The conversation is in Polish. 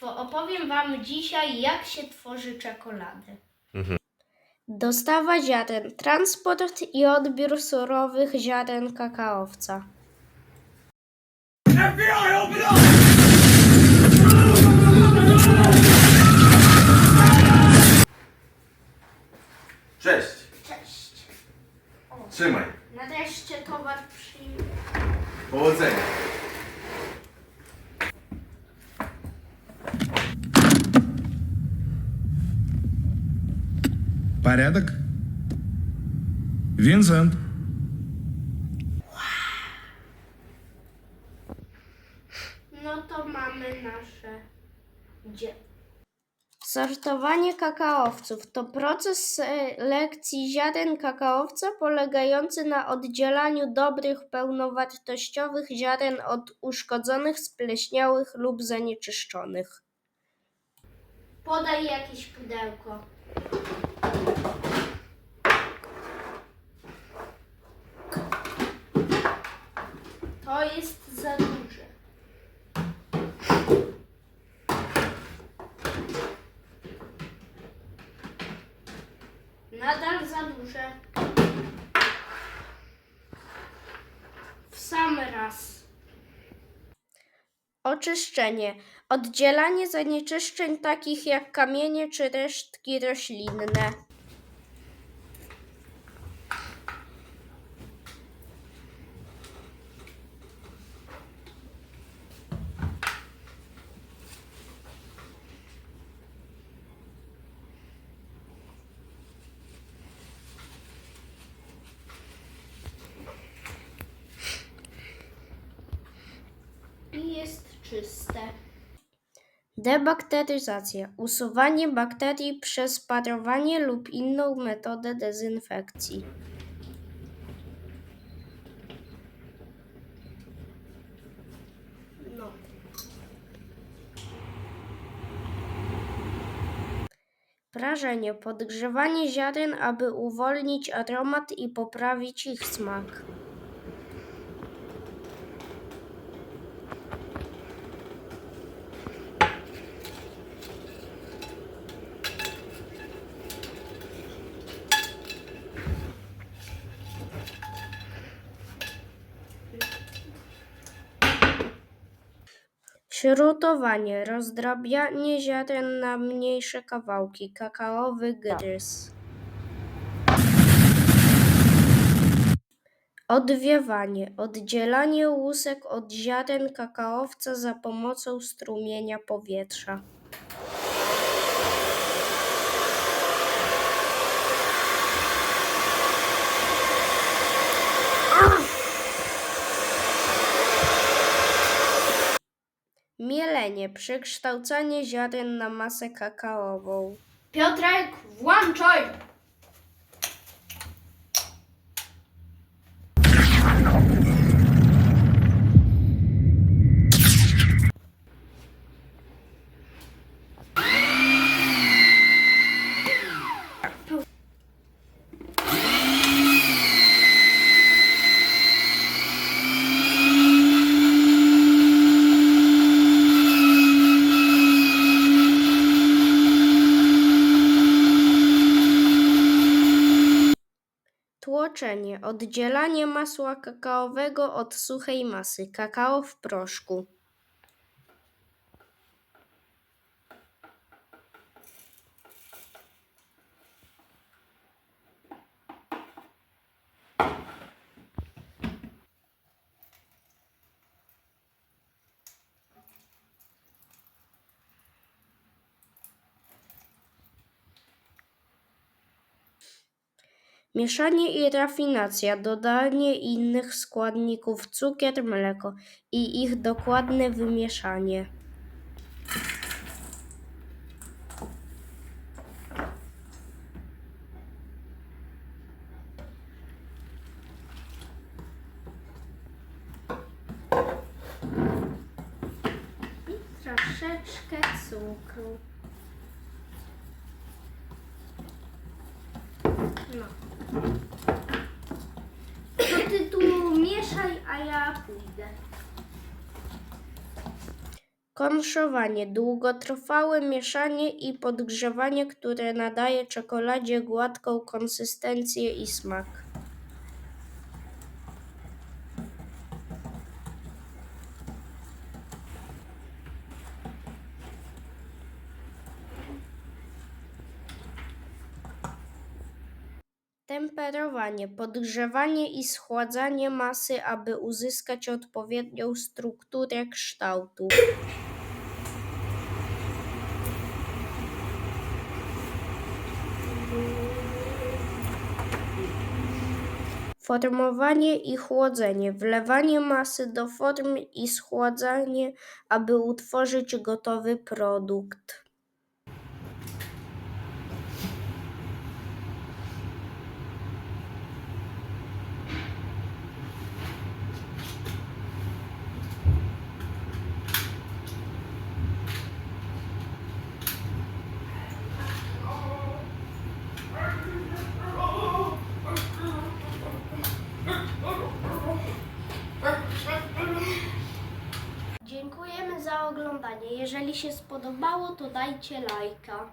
To opowiem Wam dzisiaj, jak się tworzy czekoladę. Mhm. Dostawa ziaren, transport i odbiór surowych ziaren kakaowca. Cześć, Cześć. trzymaj. Nareszcie towar przyjmę. Powodzenia. Порядок? Винсент, No to mamy nasze dzie. Sortowanie kakaowców to proces selekcji ziaren kakaowca polegający na oddzielaniu dobrych, pełnowartościowych ziaren od uszkodzonych, spleśniałych lub zanieczyszczonych. Podaj jakieś pudełko. To jest za Oczyszczenie. Oddzielanie zanieczyszczeń takich jak kamienie czy resztki roślinne. Jest czyste. Debakteryzacja. Usuwanie bakterii przez parowanie lub inną metodę dezynfekcji. No. Prażenie. Podgrzewanie ziaren, aby uwolnić aromat i poprawić ich smak. Śrutowanie, rozdrabianie ziaren na mniejsze kawałki, kakaowy gryz. Odwiewanie, oddzielanie łusek od ziaren kakaowca za pomocą strumienia powietrza. Przekształcanie ziaren na masę kakaową. Piotrek, włączaj! Tłoczenie, oddzielanie masła kakaowego od suchej masy, kakao w proszku. Mieszanie i rafinacja, dodanie innych składników, cukier, mleko i ich dokładne wymieszanie. Troszeczkę cukru. No. To ty tu mieszaj, a ja pójdę. Konszowanie długotrwałe mieszanie i podgrzewanie, które nadaje czekoladzie gładką konsystencję i smak. Temperowanie, podgrzewanie i schładzanie masy, aby uzyskać odpowiednią strukturę kształtu. Formowanie i chłodzenie, wlewanie masy do form i schładzanie, aby utworzyć gotowy produkt. Jeżeli się spodobało, to dajcie lajka.